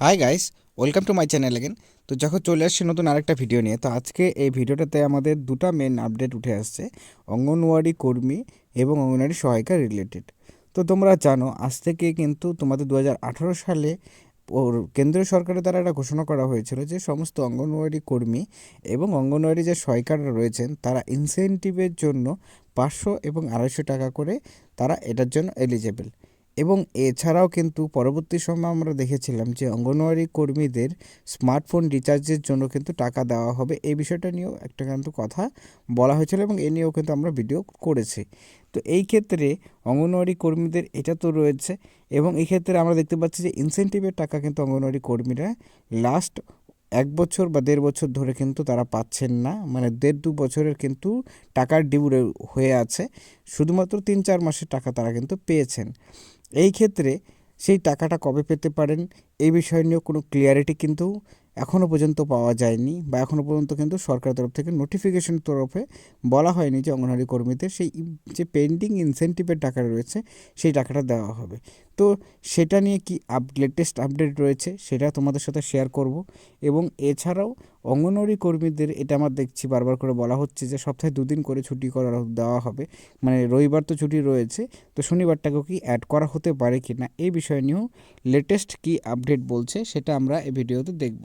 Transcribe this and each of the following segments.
Hi guys welcome to my channel again তো যখন চলে আসছি নতুন আরেকটা ভিডিও নিয়ে। তো আজকে এই ভিডিওটাতে আমাদের দুটা মেন আপডেট উঠে আসছে। অঙ্গনওয়াড়ি কর্মী এবং অঙ্গনওয়াড়ি সহায়িকা রিলেটেড তো তোমরা জানো, আজ থেকে কিন্তু তোমাদের দু হাজার আঠারো সালে ওর কেন্দ্রীয় সরকারের দ্বারা একটা ঘোষণা করা হয়েছিল যে সমস্ত অঙ্গনওয়াড়ি কর্মী এবং অঙ্গনওয়াড়ি যে সহায়িকারা রয়েছেন, তারা ইনসেন্টিভের জন্য পাঁচশো এবং আড়াইশো টাকা করে তারা এটার জন্য এলিজেবল এবং এছাড়াও কিন্তু পরবর্তী সময় আমরা দেখেছিলাম যে অঙ্গনওয়াড়ি কর্মীদের স্মার্টফোন রিচার্জের জন্য কিন্তু টাকা দেওয়া হবে। এই বিষয়টা নিয়েও একটা কিন্তু কথা বলা হয়েছিল এবং এ নিয়েও কিন্তু আমরা ভিডিও করেছি। তো এই ক্ষেত্রে অঙ্গনওয়াড়ি কর্মীদের এটা তো রয়েছে এবং এই ক্ষেত্রে আমরা দেখতে পাচ্ছি যে ইনসেন্টিভের টাকা কিন্তু অঙ্গনওয়াড়ি কর্মীরা লাস্ট এক বছর বা দেড় বছর ধরে কিন্তু তারা পাচ্ছেন না। মানে দেড় দু বছরের কিন্তু টাকার ডিউ হয়ে আছে। শুধুমাত্র তিন চার মাসের টাকা তারা কিন্তু পেয়েছেন। এই ক্ষেত্রে সেই টাকাটা কবে পেতে পারেন, এই বিষয় নিয়েও কোনো ক্লিয়ারিটি কিন্তু এখনও পর্যন্ত পাওয়া যায়নি বা এখনও পর্যন্ত কিন্তু সরকারের তরফ থেকে নোটিফিকেশন তরফে বলা হয়নি যে অঙ্গনওয়াড়ি কর্মীদের সেই যে পেন্ডিং ইনসেন্টিভের টাকা রয়েছে, সেই টাকাটা দেওয়া হবে। তো সেটা নিয়ে কি আপ লেটেস্ট আপডেট রয়েছে সেটা তোমাদের সাথে শেয়ার করব। এবং এছাড়াও অঙ্গনওয়াড়ি কর্মীদের এটা আমার দেখছি বারবার করে বলা হচ্ছে যে সপ্তাহে দুদিন করে ছুটি করা দেওয়া হবে। মানে রবিবার তো ছুটি রয়েছে, তো শনিবারটাকেও কি অ্যাড করা হতে পারে কি না এই বিষয় নিয়েও লেটেস্ট কি আপডেট বলছে সেটা আমরা এই ভিডিওতে দেখব।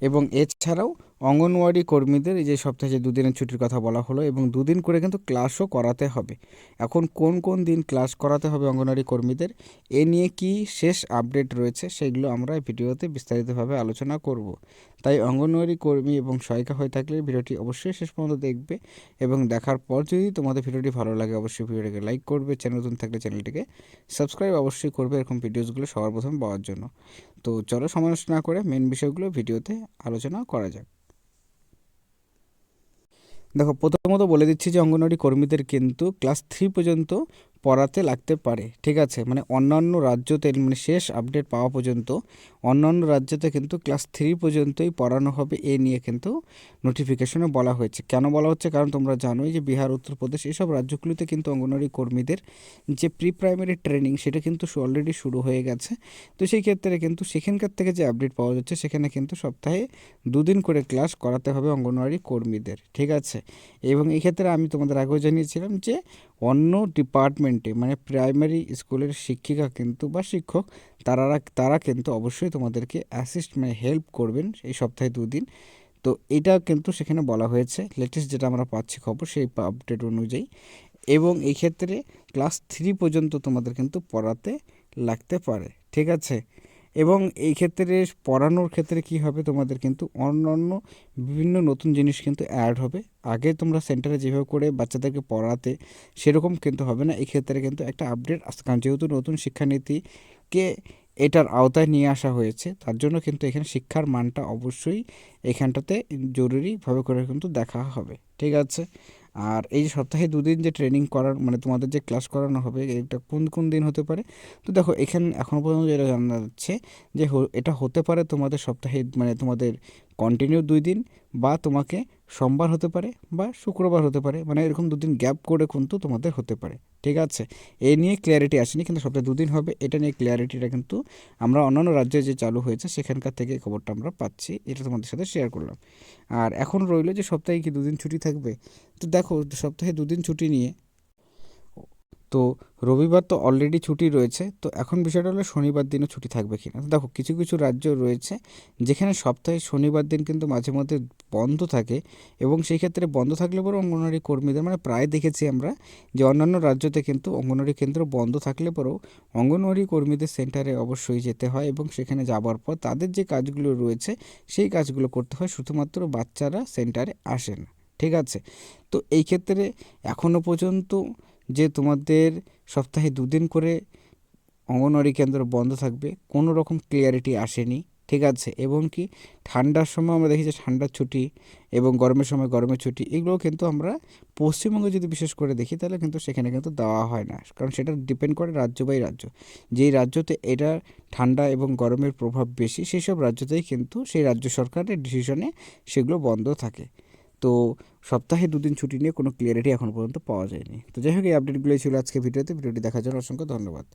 এবং এছাড়াও অঙ্গনওয়াড়ি কর্মীদের এই যে সপ্তাহে যে দুদিনের ছুটির কথা বলা হলো এবং দুদিন করে কিন্তু ক্লাসও করাতে হবে। এখন কোন কোন দিন ক্লাস করাতে হবে অঙ্গনওয়াড়ি কর্মীদের? এ নিয়ে কি শেষ আপডেট রয়েছে সেগুলো আমরা ভিডিওতে বিস্তারিতভাবে আলোচনা করব। তাই অঙ্গনওয়াড়ি কর্মী এবং সহায়িকা হয়ে থাকলে ভিডিওটি অবশ্যই শেষ পর্যন্ত দেখবে এবং দেখার পর যদি তোমাদের ভিডিওটি ভালো লাগে, অবশ্যই ভিডিওটিকে লাইক করবে। চ্যানেল নতুন থাকলে চ্যানেলটিকে সাবস্ক্রাইব অবশ্যই করবে এরকম ভিডিওসগুলো সবার প্রথম পাওয়ার জন্য। তো চলো সময় না করে মেন বিষয়গুলো ভিডিওতে আলোচনা করা যাক। দেখো, প্রথমত বলে দিচ্ছি যে অঙ্গনওয়াড়ি কর্মীদের কিন্তু ক্লাস থ্রি পর্যন্ত পড়াতে লাগতে পারে, ঠিক আছে? মানে অন্যান্য রাজ্যতে মানে শেষ আপডেট পাওয়া পর্যন্ত, অন্যান্য রাজ্যতে কিন্তু ক্লাস থ্রি পর্যন্তই পড়ানো হবে এ নিয়ে কিন্তু নোটিফিকেশনে বলা হয়েছে। কেন বলা হচ্ছে? কারণ তোমরা জানোই যে বিহার, উত্তরপ্রদেশ এসব রাজ্যগুলিতে কিন্তু অঙ্গনওয়াড়ি কর্মীদের যে প্রি প্রাইমারি ট্রেনিং, সেটা কিন্তু অলরেডি শুরু হয়ে গেছে। তো সেই ক্ষেত্রে কিন্তু সেখানকার থেকে যে আপডেট পাওয়া যাচ্ছে, সেখানে কিন্তু সপ্তাহে দুদিন করে ক্লাস করাতে হবে অঙ্গনওয়াড়ি কর্মীদের, ঠিক আছে? এবং এই ক্ষেত্রে আমি তোমাদের আগেও জানিয়েছিলাম যে অন্য ডিপার্টমেন্টে মানে প্রাইমারি স্কুলের শিক্ষিকা কিন্তু বা শিক্ষক, তারা তারা কিন্তু অবশ্যই তোমাদেরকে অ্যাসিস্ট মানে হেল্প করবেন এই সপ্তাহে দুদিন। তো এটা কিন্তু সেখানে বলা হয়েছে লেটেস্ট যেটা আমরা পাচ্ছি খবর সেই আপডেট অনুযায়ী। এবং এই ক্ষেত্রে ক্লাস থ্রি পর্যন্ত তোমাদের কিন্তু পড়াতে লাগতে পারে, ঠিক আছে? এবং এই ক্ষেত্রে পড়ানোর ক্ষেত্রে কি হবে তোমাদের কিন্তু অন্য অন্য বিভিন্ন নতুন জিনিস কিন্তু অ্যাড হবে। আগে তোমরা সেন্টারে যেভাবে করে বাচ্চাদেরকে পড়াতে সেরকম কিন্তু হবে না। এই ক্ষেত্রে কিন্তু একটা আপডেট আসতে কারণ যেহেতু নতুন শিক্ষানীতিকে এটার আওতায় নিয়ে আসা হয়েছে, তার জন্য কিন্তু এখানে শিক্ষার মানটা অবশ্যই এখানটাতে জরুরিভাবে করে কিন্তু দেখা হবে। ঠিক আছে? আর এই সপ্তাহে দুদিন যে ট্রেনিং করার মানে তোমাদের যে ক্লাস করানো হবে, এটা কোন কোন দিন হতে পারে? তো দেখো, এখানে এখনও পর্যন্ত যেটা জানা যাচ্ছে যে এটা হতে পারে তোমাদের সপ্তাহে মানে তোমাদের কন্টিনিউ দুই দিন বা তোমাকে সোমবার হতে পারে বা শুক্রবার হতে পারে মানে এরকম দুদিন গ্যাপ করে কিন্তু তোমাদের হতে পারে, ঠিক আছে? এ নিয়ে ক্লিয়ারিটি আসেনি, কিন্তু সপ্তাহে দুদিন হবে, এটা নিয়ে ক্লিয়ারিটিটা কিন্তু আমরা অন্যান্য রাজ্যে যে চালু হয়েছে, সেখানকার থেকে খবরটা আমরা পাচ্ছি, এটা তোমাদের সাথে শেয়ার করলাম। আর এখন রইল যে সপ্তাহে কি দুদিন ছুটি থাকবে? তো দেখো, সপ্তাহে দুদিন ছুটি নিয়ে তো রবিবার তো অলরেডি ছুটি রয়েছে, তো এখন বিষয়টা হলো শনিবার দিনও ছুটি থাকবে কি না দেখো, কিছু কিছু রাজ্য রয়েছে যেখানে সপ্তাহে শনিবার দিন কিন্তু মাঝে মধ্যে বন্ধ থাকে এবং সেই ক্ষেত্রে বন্ধ থাকলে পরেও অঙ্গনওয়াড়ি কর্মীদের মানে প্রায় দেখেছি আমরা যে অন্যান্য রাজ্যতে কিন্তু অঙ্গনওয়াড়ি কেন্দ্র বন্ধ থাকলে পরেও অঙ্গনওয়াড়ি কর্মীদের সেন্টারে অবশ্যই যেতে হয় এবং সেখানে যাবার পর তাদের যে কাজগুলো রয়েছে সেই কাজগুলো করতে হয়, শুধুমাত্র বাচ্চারা সেন্টারে আসে না ঠিক আছে? তো এই ক্ষেত্রে এখনও পর্যন্ত যে তোমাদের সপ্তাহে দুদিন করে অঙ্গনওয়াড়ি কেন্দ্র বন্ধ থাকবে, কোনো রকম ক্লিয়ারিটি আসেনি, ঠিক আছে? এবং কি ঠান্ডার সময় আমরা দেখি যে ঠান্ডার ছুটি এবং গরমের সময় গরমের ছুটি এগুলো কিন্তু আমরা পশ্চিমবঙ্গে যদি বিশেষ করে দেখি, তাহলে কিন্তু সেখানে কিন্তু দেওয়া হয় না। কারণ সেটা ডিপেন্ড করে রাজ্য বাই রাজ্য। যেই রাজ্যতে এটা ঠান্ডা এবং গরমের প্রভাব বেশি সেই সব রাজ্যতেই কিন্তু সেই রাজ্য সরকারের ডিসিশনে সেগুলো বন্ধ থাকে। তো সপ্তাহে দুদিন ছুটি নিয়ে কোনো ক্লিয়ারিটি এখন পর্যন্ত পাওয়া যায়নি। তো যাই হোক, এই আপডেটগুলোই ছিল আজকে ভিডিওতে। ভিডিওটি দেখার জন্য অসংখ্য ধন্যবাদ।